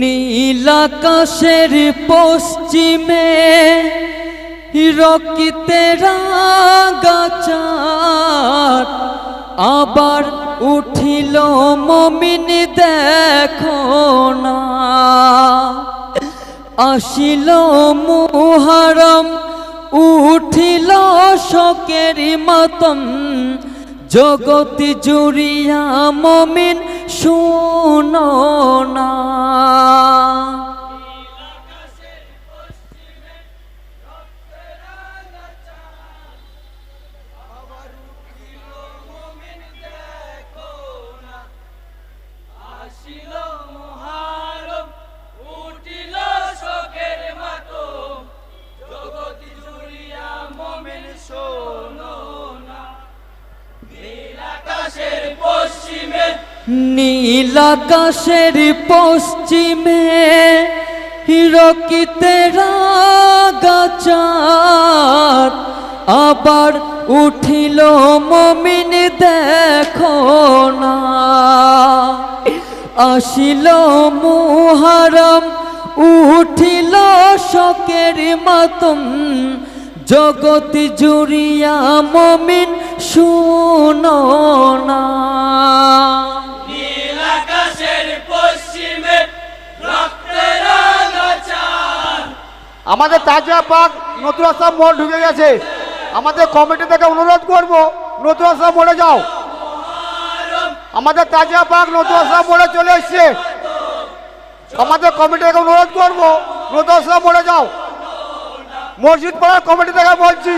নীলাকাশের পশ্চিমে রকিতে গাছার আবার উঠিল মমিন, দেখো না। আসিল মুহারম, উঠিল শোকের মতন। জগতি জুড়িয়া মমিন, শুনো না। নীলাকাশের পশ্চিমে হিরকিতে গাছার আবার উঠিল মমিন, দেখো না। আসিল মুহারম, উঠিল শোকের মতন জগতি জুড়িয়া মমিন, শুনো। আমাদের তাজা পাক নতুন আসাম মোড় ঢুকে গেছে। আমাদের কমিটি থেকে অনুরোধ করব নতুন আসাম মোড়ে যাও। আমাদের তাজা পাক নতুন আসাম মোড়ে চলে এসছে। আমাদের কমিটি থেকে অনুরোধ করব নতুন আসাম মোড়ে যাও। মসজিদ পাড়ার কমিটি থেকে বলছি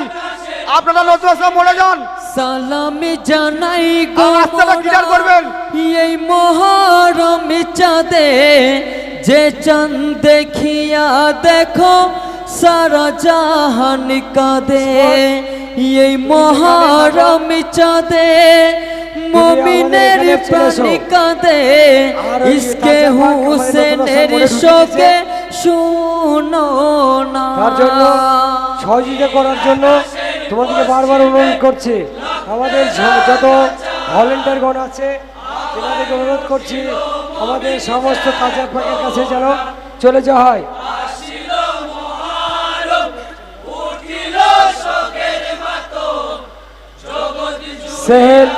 আপনারা নতুন আসাম মোড়ে যান। সালামি জানাই গো রাস্তাটা করবেন। এই মহরম চাঁদে যে চাঁদ দেখিয়া দেখো সারা জাহান কাঁদে। এই মহরম চাঁদে মমিনের। প্রাণী কাঁদে। ইসকে হুসেনের শোকে শুনো না। সহযোগিতা করার জন্য তোমাদেরকে বারবার অনুরোধ করছি। আমাদের যত ভলেন্টিয়ারগণ আছে তেনাদেরকে অনুরোধ করছি আমাদের সমস্ত কাজের পাকের কাছে যেন চলে যাওয়া হয়। সেহেল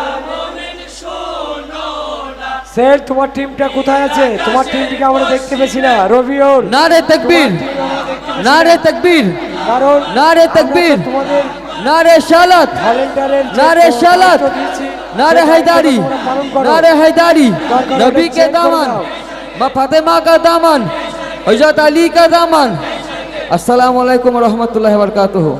সেহেল তোমার টিমটা কোথায় আছে? তোমার টিমটিকে আমরা দেখতে পেয়েছি না। রবিউল নারে তকবীর নারে তকবীর কারণ তকবীর আমরা তোমাদের নারে শালাত নারে শালাত নারে হায়দারি নারে হায়দারি নবী কে দামান ফাতেমা কা দামান হজরত আলী কা দামান। আসসালামু আলাইকুম রহমতুল্লাহ বরকাতুহু।